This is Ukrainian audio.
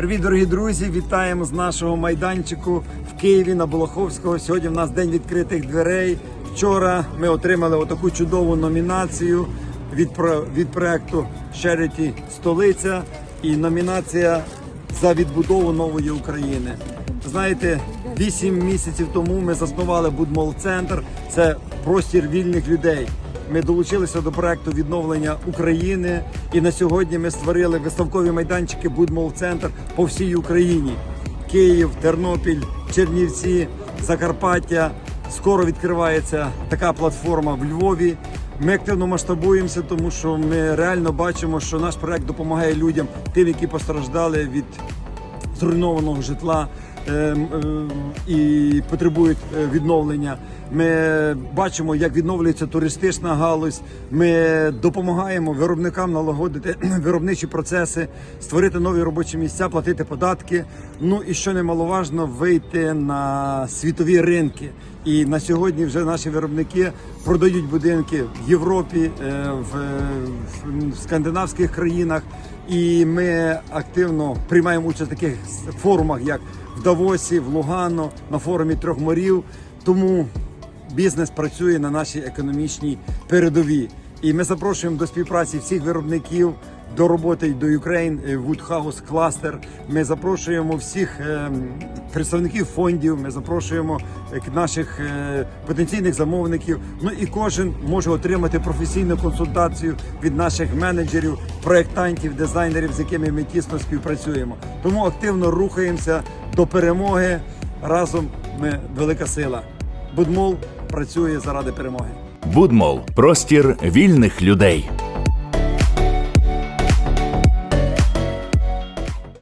Привіт, дорогі друзі! Вітаємо з нашого майданчику в Києві на Болоховського. Сьогодні в нас день відкритих дверей. Вчора ми отримали отаку чудову номінацію від, про- від проекту Charity Столиця і номінація за відбудову нової України. Знаєте, вісім місяців тому ми заснували Будмол Центр. Це простір вільних людей. Ми долучилися до проекту відновлення України, і на сьогодні ми створили виставкові майданчики Будмол Центр по всій Україні: Київ, Тернопіль, Чернівці, Закарпаття. Скоро відкривається така платформа в Львові. Ми активно масштабуємося, тому що ми реально бачимо, що наш проект допомагає людям, тим, які постраждали від зруйнованого житла і потребують е, відновлення. Ми бачимо, як відновлюється туристична галузь. Ми допомагаємо виробникам налагодити виробничі процеси, створити нові робочі місця, платити податки. Ну і що немаловажно, вийти на світові ринки. І на сьогодні вже наші виробники продають будинки в Європі, е, в, в- скандинавських країнах. І ми активно приймаємо участь в таких форумах, як в Давосі, в Лугано, на форумі трьох морів. Тому бізнес працює на нашій економічній передовій. І ми запрошуємо до співпраці всіх виробників. До роботи до Ukraine е, Wood Cluster. Ми запрошуємо всіх е, представників фондів. Ми запрошуємо е, наших потенційних замовників. Ну і кожен може отримати професійну консультацію від наших менеджерів, проєктантів, дизайнерів, з якими ми тісно співпрацюємо. Тому активно рухаємося до перемоги. Разом ми велика сила. Будмол працює заради перемоги. Будмол простір вільних людей.